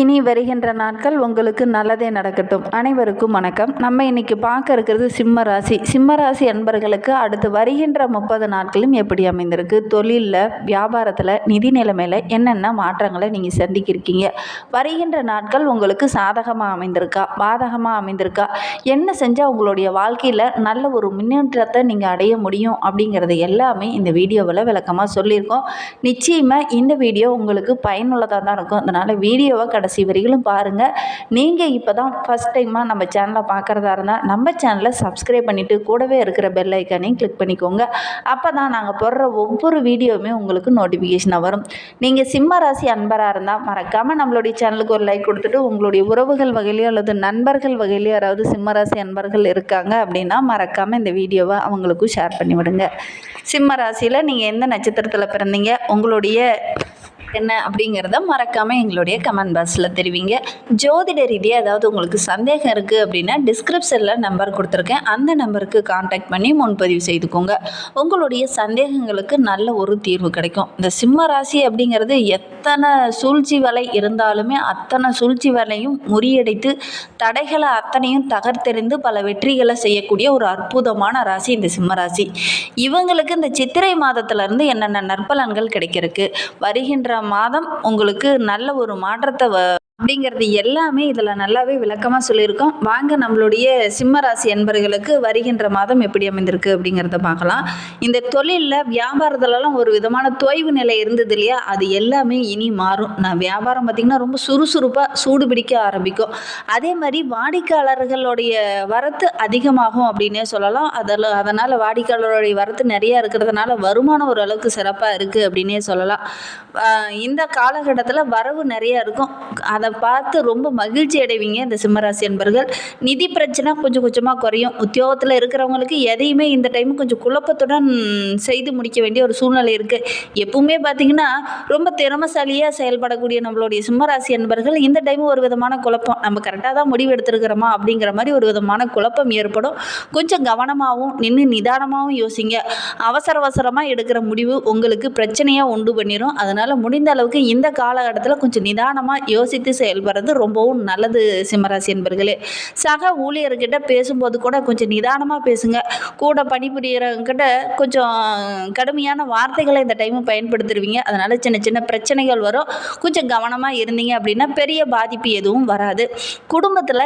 இனி வருகின்ற நாட்கள் உங்களுக்கு நல்லதே நடக்கட்டும். அனைவருக்கும் வணக்கம். நம்ம இன்னைக்கு பார்க்க இருக்கிறது சிம்ம ராசி. சிம்ம ராசி அன்பர்களுக்கு அடுத்து வருகின்ற முப்பது நாட்களும் எப்படி அமைந்திருக்கு? தொழிலில் வியாபாரத்தில் நிதி நிலைமையில் என்னென்ன மாற்றங்களை நீங்கள் சந்திக்கிருக்கீங்க? வருகின்ற நாட்கள் உங்களுக்கு சாதகமாக அமைந்திருக்கா? பாதகமாக அமைந்திருக்கா? என்ன செஞ்சால் உங்களுடைய வாழ்க்கையில் நல்ல ஒரு முன்னேற்றத்தை நீங்கள் அடைய முடியும்? அப்படிங்கிறது எல்லாமே இந்த வீடியோவில் விளக்கமாக சொல்லியிருக்கோம். நிச்சயமாக இந்த வீடியோ உங்களுக்கு பயனுள்ளதாக தான் இருக்கும். அதனால் வீடியோவை கடை கடைசி வரையிலும் பாருங்கள் நீங்கள் இப்போ தான் ஃபஸ்ட் டைமாக நம்ம சேனலை பார்க்குறதா இருந்தால் நம்ம சேனலை சப்ஸ்கிரைப் பண்ணிவிட்டு கூடவே இருக்கிற பெல் ஐக்கானையும் கிளிக் பண்ணிக்கோங்க. அப்போ தான் நாங்கள் போடுற ஒவ்வொரு வீடியோவுமே உங்களுக்கு நோட்டிஃபிகேஷனாக வரும். நீங்கள் சிம்ம ராசி அன்பராக இருந்தால் மறக்காமல் நம்மளுடைய சேனலுக்கு ஒரு லைக் கொடுத்துட்டு உங்களுடைய உறவுகள் வகையிலையோ அல்லது நண்பர்கள் வகையிலையோ யாராவது சிம்ம ராசி அன்பர்கள் இருக்காங்க அப்படின்னா மறக்காமல் இந்த வீடியோவை அவங்களுக்கும் ஷேர் பண்ணிவிடுங்க. சிம்ம ராசியில் நீங்கள் எந்த நட்சத்திரத்தில் பிறந்தீங்க? உங்களுடைய என்ன அப்படிங்கிறத மறக்காமல் எங்களுடைய கமெண்ட் பாக்ஸில் தெரிவிங்க. ஜோதிட ரீதியாக ஏதாவது உங்களுக்கு சந்தேகம் இருக்குது அப்படின்னா டிஸ்கிரிப்ஷனில் நம்பர் கொடுத்துருக்கேன். அந்த நம்பருக்கு காண்டாக்ட் பண்ணி முன்பதிவு செய்துக்கோங்க. உங்களுடைய சந்தேகங்களுக்கு நல்ல ஒரு தீர்வு கிடைக்கும். இந்த சிம்ம ராசி அப்படிங்கிறது எத் எத்தனை சூழ்ச்சி வலை இருந்தாலுமே அத்தனை சூழ்ச்சி வலையும் முறியடித்து தடைகளை அத்தனையும் தகர்த்தெறிந்து பல வெற்றிகளை செய்யக்கூடிய ஒரு அற்புதமான ராசி இந்த சிம்மராசி இவங்களுக்கு இந்த சித்திரை மாதத்துலேருந்து என்னென்ன நற்பலன்கள் கிடைக்கிறதுக்கு வருகின்ற மாதம் உங்களுக்கு நல்ல ஒரு மாற்றத்தை வ அப்படிங்கிறது எல்லாமே இதில் நல்லாவே விளக்கமாக சொல்லியிருக்கோம். வாங்க நம்மளுடைய சிம்ம ராசி என்பர்களுக்கு வருகின்ற மாதம் எப்படி அமைந்திருக்கு அப்படிங்கிறத பார்க்கலாம். இந்த தொழிலில் வியாபாரத்துலலாம் ஒரு விதமான தொய்வு நிலை இருந்தது இல்லையா? அது எல்லாமே இனி மாறும். நான் வியாபாரம் பார்த்திங்கன்னா ரொம்ப சுறுசுறுப்பாக சூடு பிடிக்க ஆரம்பிக்கும். அதே மாதிரி வாடிக்கையாளர்களுடைய வரத்து அதிகமாகும் அப்படின்னே சொல்லலாம். அதில் அதனால் வாடிக்கையாளருடைய வரத்து நிறையா இருக்கிறதுனால வருமானம் ஓரளவுக்கு சிறப்பாக இருக்குது அப்படின்னே சொல்லலாம். இந்த காலகட்டத்தில் வரவு நிறையா இருக்கும். அதை அதை பார்த்து ரொம்ப மகிழ்ச்சி அடைவீங்க இந்த சிம்மராசி என்பர்கள் நிதி பிரச்சனை கொஞ்சம் கொஞ்சமாக குறையும். உத்தியோகத்தில் இருக்கிறவங்களுக்கு எதையுமே இந்த டைம் கொஞ்சம் குழப்பத்துடன் செய்து முடிக்க வேண்டிய ஒரு சூழ்நிலை இருக்குது எப்பவுமே பார்த்தீங்கன்னா ரொம்ப திறமசாலியாக செயல்படக்கூடிய நம்மளுடைய சிம்மராசி என்பர்கள் இந்த டைம் ஒரு விதமான குழப்பம். நம்ம கரெக்டாக தான் முடிவு எடுத்துருக்கிறோமா அப்படிங்கிற மாதிரி ஒரு விதமான குழப்பம் ஏற்படும். கொஞ்சம் கவனமாகவும் நின்று நிதானமாகவும் யோசிங்க. அவசர அவசரமாக எடுக்கிற முடிவு உங்களுக்கு பிரச்சனையாக உண்டு பண்ணிடும் அதனால் முடிந்த அளவுக்கு இந்த காலகட்டத்தில் கொஞ்சம் நிதானமாக யோசித்து செயல்படுறது ரொம்பவும் நல்லது சிம்மராசி என்பர்களே சக ஊழியர்கிட்ட பேசும்போது கூட கொஞ்சம் நிதானமாக பேசுங்க. கூட பணிபுரியறவங்கிட்ட கொஞ்சம் கடுமையான வார்த்தைகளை இந்த டைமும் பயன்படுத்திடுவீங்க. அதனால் சின்ன சின்ன பிரச்சனைகள் வரும். கொஞ்சம் கவனமாக இருந்தீங்க அப்படின்னா பெரிய பாதிப்பு எதுவும் வராது. குடும்பத்தில்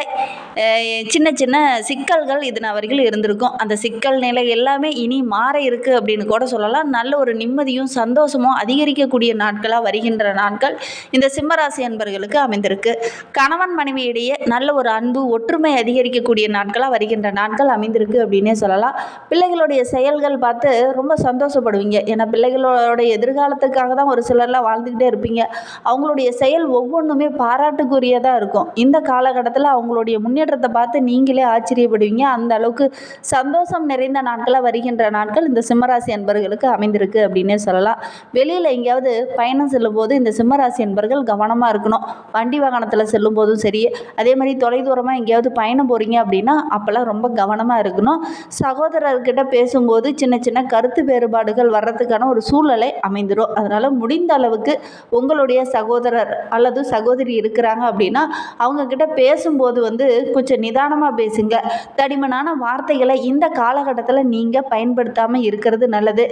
சின்ன சின்ன சிக்கல்கள் இதன வரைக்கும் இருந்திருக்கும். அந்த சிக்கல் நிலை எல்லாமே இனி மாற இருக்குது அப்படின்னு கூட சொல்லலாம். நல்ல ஒரு நிம்மதியும் சந்தோஷமும் அதிகரிக்கக்கூடிய நாட்களாக வருகின்ற நாட்கள் இந்த சிம்மராசி அன்பர்களுக்கு அமைந்திருக்கு. கணவன் மனைவியிடையே நல்ல ஒரு அன்பு ஒற்றுமை அதிகரிக்கக்கூடிய நாட்களாக வருகின்ற நாட்கள் அமைந்திருக்கு அப்படின்னே சொல்லலாம். பிள்ளைகளுடைய செயல்கள் பார்த்து ரொம்ப சந்தோஷப்படுவீங்க. ஏன்னா பிள்ளைகளோட எதிர்காலத்துக்காக தான் ஒரு சிலர்லாம் வாழ்ந்துக்கிட்டே இருப்பீங்க. அவங்களுடைய செயல் ஒவ்வொன்றுமே பாராட்டுக்குரியதாக இருக்கும். இந்த காலகட்டத்தில் அவங்களுடைய முன்னேற்றத்தை பார்த்து நீங்களே ஆச்சரியப்படுவீங்க. அந்த அளவுக்கு சந்தோஷம் நிறைந்த நாட்களாக வருகின்ற நாட்கள் இந்த சிம்மராசி அன்பர்களுக்கு அமைந்திருக்கு அப்படின்னே சொல்லலாம். வெளியில் எங்கேயாவது பயணம் செல்லும் போது இந்த சிம்மராசி அன்பர்கள் கவனமாக இருக்கணும். வண்டி வண்டி வாகனத்தில் செல்லும் போதும் சரி அதே மாதிரி தொலைதூரமாக எங்கேயாவது பயணம் போகிறீங்க அப்படின்னா அப்போல்லாம் ரொம்ப கவனமாக இருக்கணும். சகோதரர்கிட்ட பேசும்போது சின்ன சின்ன கருத்து வேறுபாடுகள் வர்றதுக்கான ஒரு சூழ்நிலை அமைந்துடும் அதனால் முடிந்த அளவுக்கு உங்களுடைய சகோதரர் அல்லது சகோதரி இருக்கிறாங்க அப்படின்னா அவங்கக்கிட்ட பேசும்போது வந்து கொஞ்சம் நிதானமாக பேசுங்க. தடிமனான வார்த்தைகளை இந்த காலகட்டத்தில் நீங்கள் பயன்படுத்தாமல் இருக்கிறது நல்லது.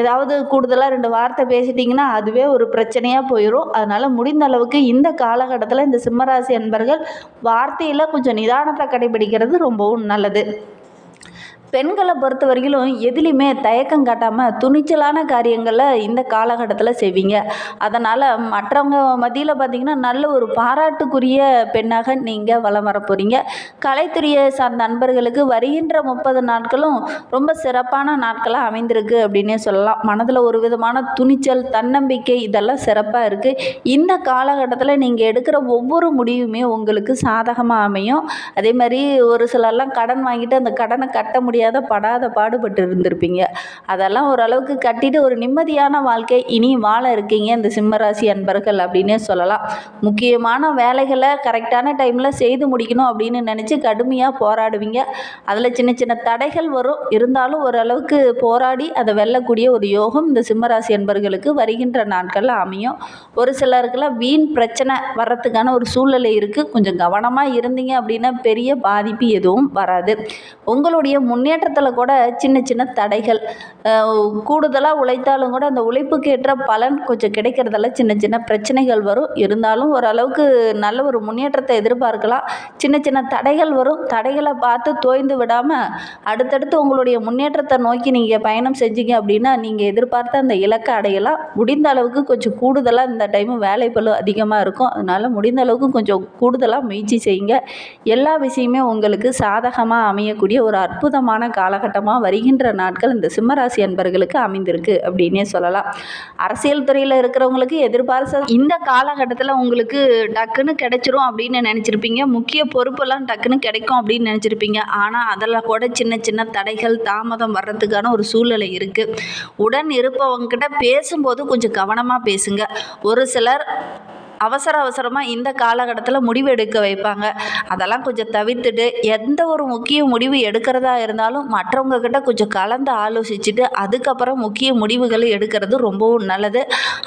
ஏதாவது கூடுதலாக ரெண்டு வார்த்தை பேசிட்டிங்கன்னா அதுவே ஒரு பிரச்சனையாக போயிடும் அதனால் முடிந்த அளவுக்கு இந்த காலகட்டத்தில் இந்த சிம்மராசி அன்பர்கள் வார்த்தையில் கொஞ்சம் நிதானத்தை கடைபிடிக்கிறது ரொம்பவும் நல்லது. பெண்களை பொறுத்த வரையிலும் எதுலேயுமே தயக்கம் காட்டாமல் துணிச்சலான காரியங்களை இந்த காலகட்டத்தில் செய்வீங்க. அதனால் மற்றவங்க மத்தியில் பார்த்திங்கன்னா நல்ல ஒரு பாராட்டுக்குரிய பெண்ணாக நீங்கள் வலம் வர போகிறீங்க கலைத்துறையை சார்ந்த நண்பர்களுக்கு வருகின்ற முப்பது நாட்களும் ரொம்ப சிறப்பான நாட்களாக அமைந்திருக்கு அப்படின்னே சொல்லலாம். மனதில் ஒரு விதமான துணிச்சல் தன்னம்பிக்கை இதெல்லாம் சிறப்பாக இருக்குது இந்த காலகட்டத்தில் நீங்கள் எடுக்கிற ஒவ்வொரு முடிவுமே உங்களுக்கு சாதகமாக அமையும். அதே மாதிரி ஒரு சிலர்லாம் கடன் வாங்கிட்டு அந்த கடனை கட்ட முடியாது முடியாத படாத பாடுபட்டு இருந்திருப்பீங்க அதெல்லாம் ஓரளவுக்கு கட்டிட்டு ஒரு நிம்மதியான வாழ்க்கை. இனி வாழ இருக்கீங்க இந்த சிம்மராசி அன்பர்கள் அப்படின்னே சொல்லலாம். முக்கியமான வேலைகளை கரெக்டான டைமில் செய்து முடிக்கணும் அப்படின்னு நினச்சி கடுமையாக போராடுவீங்க. அதில் சின்ன சின்ன தடைகள் வரும். இருந்தாலும் ஓரளவுக்கு போராடி அதை வெல்லக்கூடிய ஒரு யோகம் இந்த சிம்மராசி அன்பர்களுக்கு வருகின்ற நாட்களில் அமையும். ஒரு சிலருக்குலாம் வீண் பிரச்சனை வர்றதுக்கான ஒரு சூழ்நிலை இருக்குது கொஞ்சம் கவனமாக இருந்தீங்க அப்படின்னா பெரிய பாதிப்பு எதுவும் வராது. உங்களுடைய முன்னேற்றத்தில் கூட சின்ன சின்ன தடைகள். கூடுதலாக உழைத்தாலும் கூட அந்த உழைப்புக்கு ஏற்ற பலன் கொஞ்சம் கிடைக்கிறதால சின்ன சின்ன பிரச்சனைகள் வரும். இருந்தாலும் ஓரளவுக்கு நல்ல ஒரு முன்னேற்றத்தை எதிர்பார்க்கலாம். சின்ன சின்ன தடைகள் வரும். தடைகளை பார்த்து தோய்ந்து விடாமல் அடுத்தடுத்து உங்களுடைய முன்னேற்றத்தை நோக்கி நீங்கள் பயணம் செஞ்சீங்க அப்படின்னா நீங்கள் எதிர்பார்த்த அந்த இலக்கை அடையலாம். முடிந்த அளவுக்கு கொஞ்சம் கூடுதலாக இந்த டைமு வேலை அதிகமாக இருக்கும். அதனால் முடிந்த அளவுக்கு கொஞ்சம் கூடுதலாக முயற்சி செய்யுங்க. எல்லா விஷயமே உங்களுக்கு சாதகமாக அமையக்கூடிய ஒரு அற்புதமான காலகட்டமாக வருகின்ற நாட்கள் இந்த சிம்மராசி அன்பர்களுக்கு அமைந்திருக்கு அப்படின்னே சொல்லலாம். அரசியல் துறையில் இருக்கிறவங்களுக்கு எதிர்பார்த்த இந்த காலகட்டத்தில் உங்களுக்கு டக்குன்னு கிடைச்சிரும் அப்படின்னு நினச்சிருப்பீங்க. முக்கிய பொறுப்பெல்லாம் டக்குன்னு கிடைக்கும் அப்படின்னு நினச்சிருப்பீங்க. ஆனால் அதில் கூட சின்ன சின்ன தடைகள் தாமதம் வர்றதுக்கான ஒரு சூழ்நிலை இருக்குது உடன் இருப்பவங்ககிட்ட பேசும்போது கொஞ்சம் கவனமாக பேசுங்க. ஒரு சிலர் அவசர அவசரமாக இந்த காலகட்டத்தில் முடிவு எடுக்க வைப்பாங்க. அதெல்லாம் கொஞ்சம் தவிர்த்துட்டு எந்த ஒரு முக்கிய முடிவு எடுக்கிறதா இருந்தாலும் மற்றவங்க கிட்ட கொஞ்சம் கலந்து ஆலோசிச்சுட்டு அதுக்கப்புறம் முக்கிய முடிவுகளை எடுக்கிறது ரொம்பவும் நல்லது.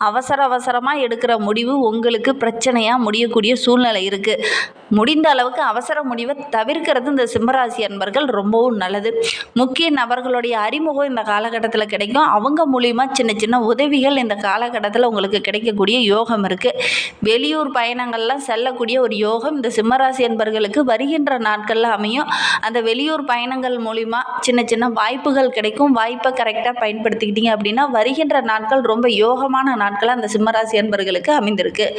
அவசர அவசரமாக எடுக்கிற முடிவு உங்களுக்கு பிரச்சனையாக முடியக்கூடிய சூழ்நிலை இருக்குது முடிந்த அளவுக்கு அவசர முடிவை தவிர்க்கிறது இந்த சிம்மராசி அன்பர்கள் ரொம்பவும் நல்லது. முக்கிய நபர்களுடைய அறிமுகம் இந்த காலகட்டத்தில் கிடைக்கும். அவங்க மூலிமா சின்ன சின்ன உதவிகள் இந்த காலகட்டத்தில் உங்களுக்கு கிடைக்கக்கூடிய யோகம் இருக்குது வெளியூர் பயணங்கள்லாம் செல்லக்கூடிய ஒரு யோகம் இந்த சிம்மராசி என்பர்களுக்கு வருகின்ற நாட்களில் அமையும். அந்த வெளியூர் பயணங்கள் மூலிமா சின்ன சின்ன வாய்ப்புகள் கிடைக்கும். வாய்ப்பை கரெக்டாக பயன்படுத்திக்கிட்டீங்க அப்படின்னா வருகின்ற நாட்கள் ரொம்ப யோகமான நாட்களாக அந்த சிம்மராசி என்பர்களுக்கு அமைந்திருக்கு.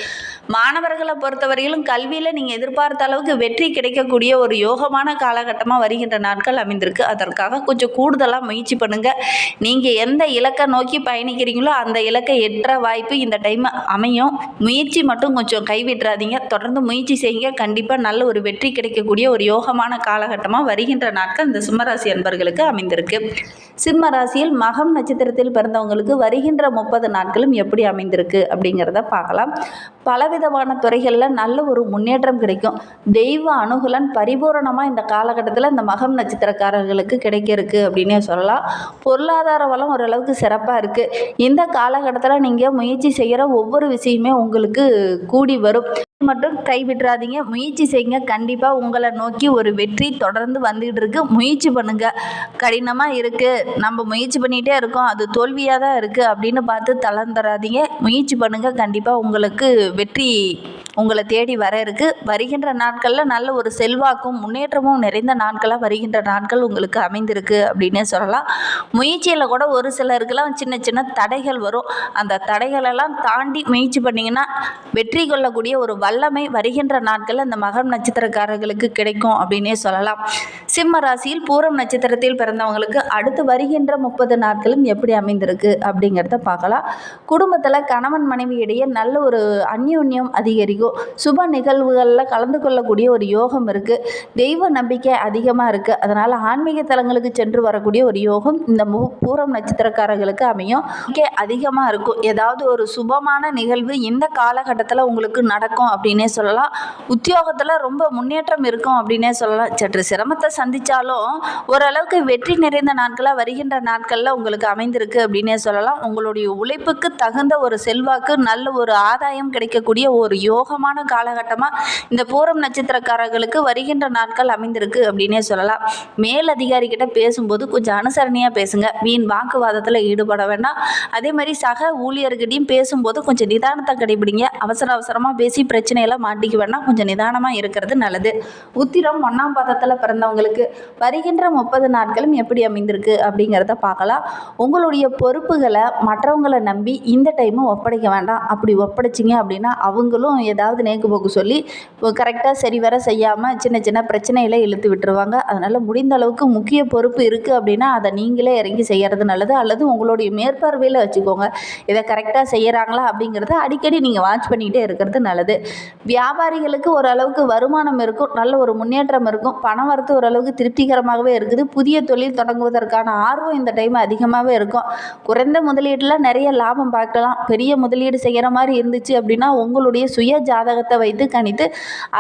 மாணவர்களை பொறுத்தவரையிலும் கல்வியில் நீங்கள் எதிர்பார்த்த அளவுக்கு வெற்றி கிடைக்கக்கூடிய ஒரு யோகமான காலகட்டமாக வருகின்ற நாட்கள் அமைந்திருக்கு. அதற்காக கொஞ்சம் கூடுதலாக முயற்சி பண்ணுங்கள் நீங்கள் எந்த இலக்கை நோக்கி பயணிக்கிறீங்களோ அந்த இலக்கை எட்டுற வாய்ப்பு இந்த டைம் அமையும். முயற்சி மட்டும் கொஞ்சம் கைவிட்றாதீங்க தொடர்ந்து முயற்சி செய்யுங்க. கண்டிப்பாக நல்ல ஒரு வெற்றி கிடைக்கக்கூடிய ஒரு யோகமான காலகட்டமாக வருகின்ற நாட்கள் இந்த சிம்மராசி அன்பர்களுக்கு அமைந்திருக்கு. சிம்ம ராசியில் மகம் நட்சத்திரத்தில் பிறந்தவங்களுக்கு வருகின்ற முப்பது நாட்களும் எப்படி அமைந்திருக்கு அப்படிங்கிறத பார்க்கலாம். பலவிதமான துறைகளில் நல்ல ஒரு முன்னேற்றம் கிடைக்கும். தெய்வ அனுகூலன் பரிபூரணமாக இந்த காலகட்டத்தில் இந்த மகம் நட்சத்திரக்காரர்களுக்கு கிடைக்க அப்படின்னே சொல்லலாம். பொருளாதார வளம் ஓரளவுக்கு சிறப்பாக இருக்குது இந்த காலகட்டத்தில் நீங்கள் முயற்சி செய்கிற ஒவ்வொரு விஷயமே உங்களுக்கு கூடி வரும். மட்டும் கைவிட்டுறாதீங்க. முயற்சி செய்யுங்க. கண்டிப்பாக உங்களை நோக்கி ஒரு வெற்றி தொடர்ந்து வந்துகிட்டு இருக்கு. முயற்சி பண்ணுங்க. கடினமாக இருக்குது நம்ம முயற்சி பண்ணிகிட்டே இருக்கோம். அது தோல்வியாக தான் இருக்குது அப்படின்னு பார்த்து தளர்ந்துடாதீங்க முயற்சி பண்ணுங்கள் கண்டிப்பாக உங்களுக்கு வெற்றி உங்களை தேடி வர இருக்கு. வருகின்ற நாட்களில் நல்ல ஒரு செல்வாக்கும் முன்னேற்றமும் நிறைந்த நாட்களாக வருகின்ற நாட்கள் உங்களுக்கு அமைந்திருக்கு அப்படின்னே சொல்லலாம். முயற்சியில் கூட ஒரு சிலருக்கெல்லாம் சின்ன சின்ன தடைகள் வரும். அந்த தடைகளெல்லாம் தாண்டி முயற்சி பண்ணிங்கன்னா வெற்றி கொள்ளக்கூடிய ஒரு வல்லமை வருகின்ற நாட்களில் அந்த மகம் நட்சத்திரக்காரர்களுக்கு கிடைக்கும் அப்படின்னே சொல்லலாம். சிம்ம ராசியில் பூரம் நட்சத்திரத்தில் பிறந்தவங்களுக்கு அடுத்து வருகின்ற முப்பது நாட்களும் எப்படி அமைந்திருக்கு அப்படிங்கிறத பார்க்கலாம். குடும்பத்தில் கணவன் மனைவி இடையே நல்ல ஒரு அந்யோன்யம் அதிகரிக்கும். சுப நிகழ்வுகளில் கலந்து கொள்ளக்கூடிய ஒரு யோகம் இருக்குது தெய்வ நம்பிக்கை அதிகமாக இருக்குது அதனால் ஆன்மீக தலங்களுக்கு சென்று வரக்கூடிய ஒரு யோகம் இந்த மு பூரம் நட்சத்திரக்காரர்களுக்கு அமையும். அதிகமாக இருக்கும் ஏதாவது ஒரு சுபமான நிகழ்வு இந்த காலகட்டத்தில் உங்களுக்கு நடக்கும் அப்படின்னே சொல்லலாம். உத்தியோகத்தில் ரொம்ப முன்னேற்றம் இருக்கும் அப்படின்னே சொல்லலாம். சற்று சிரமத்தை சந்தித்தாலும் ஓரளவுக்கு வெற்றி நிறைந்த நாட்களாக வருகின்ற நாட்களில் உங்களுக்கு அமைந்திருக்கு அப்படின்னே சொல்லலாம். உங்களுடைய உழைப்புக்கு தகுந்த ஒரு செல்வாக்கு நல்ல ஒரு ஆதாயம் கிடைக்கக்கூடிய ஒரு யோகம் யோகமான காலகட்டமாக இந்த பூரம் நட்சத்திரக்காரர்களுக்கு வருகின்ற நாட்கள் அமைந்திருக்கு அப்படின்னே சொல்லலாம். மேல் அதிகாரிகிட்ட பேசும்போது கொஞ்சம் அனுசரணையாக பேசுங்க. வீண் வாக்குவாதத்தில் ஈடுபட வேண்டாம். அதே மாதிரி சக ஊழியர்கிட்டையும் பேசும்போது கொஞ்சம் நிதானத்தை கடைபிடிங்க. அவசர அவசரமாக பேசி பிரச்சனையெல்லாம் மாட்டிக்க வேண்டாம். கொஞ்சம் நிதானமாக இருக்கிறது நல்லது. உத்திரம் ஒன்றாம் பாதத்தில் பிறந்தவங்களுக்கு வருகின்ற முப்பது நாட்களும் எப்படி அமைந்திருக்கு அப்படிங்கிறத பார்க்கலாம். உங்களுடைய பொறுப்புகளை மற்றவங்களை நம்பி இந்த டைமும் ஒப்படைக்க வேண்டாம். அப்படி ஒப்படைச்சிங்க அப்படின்னா அவங்களும் ஏதாவது நேக்கு போக்கு சொல்லி கரெக்டாக சரி வர செய்யாமல் சின்ன சின்ன பிரச்சனைகளை இழுத்து விட்டுருவாங்க. அதனால் முடிந்த அளவுக்கு முக்கிய பொறுப்பு இருக்குது அப்படின்னா அதை நீங்களே இறங்கி செய்கிறது நல்லது. அல்லது உங்களுடைய மேற்பார்வையில் வச்சுக்கோங்க. இதை கரெக்டாக செய்கிறாங்களா அப்படிங்கிறத அடிக்கடி நீங்கள் வாட்ச் பண்ணிக்கிட்டே இருக்கிறது நல்லது. வியாபாரிகளுக்கு ஓரளவுக்கு வருமானம் இருக்கும் நல்ல ஒரு முன்னேற்றம் இருக்கும். பணம் வரத்து ஓரளவுக்கு திருப்திகரமாகவே இருக்குது. புதிய தொழில் தொடங்குவதற்கான ஆர்வம் இந்த டைம் அதிகமாகவே இருக்கும். குறைந்த முதலீட்டில் நிறைய லாபம் பார்க்கலாம். பெரிய முதலீடு செய்கிற மாதிரி இருந்துச்சு அப்படின்னா உங்களுடைய சுய ஜாதகத்தை வைத்து கணித்து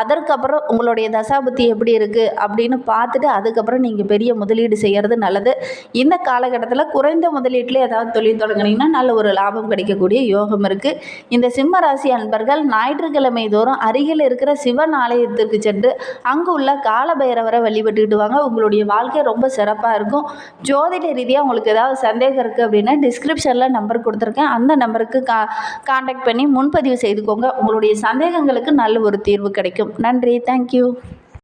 அதற்கப்புறம் உங்களுடைய தசாபுத்தி எப்படி இருக்குது அப்படின்னு பார்த்துட்டு அதுக்கப்புறம் நீங்கள் பெரிய முதலீடு செய்கிறது நல்லது. இந்த காலகட்டத்தில் குறைந்த முதலீட்டில் ஏதாவது தொழில் தொடங்குனீங்கன்னா நல்ல ஒரு லாபம் கிடைக்கக்கூடிய யோகம் இருக்குது இந்த சிம்ம ராசி அன்பர்கள் ஞாயிற்றுக்கிழமை தோறும் அருகில் இருக்கிற சிவன் ஆலயத்திற்கு சென்று அங்கு உள்ள காலபைரவரை வழிபட்டுக்கிட்டு வாங்க. உங்களுடைய வாழ்க்கை ரொம்ப சிறப்பாக இருக்கும். ஜோதிட ரீதியாக உங்களுக்கு ஏதாவது சந்தேகம் இருக்குது அப்படின்னா டிஸ்கிரிப்ஷனில் நம்பர் கொடுத்துருக்கேன். அந்த நம்பருக்கு கா காண்டாக்ட் பண்ணி முன்பதிவு செய்துக்கோங்க. உங்களுடைய சந்தேகங்களுக்கு நல்ல ஒரு தீர்வு கிடைக்கும். நன்றி. தேங்க்யூ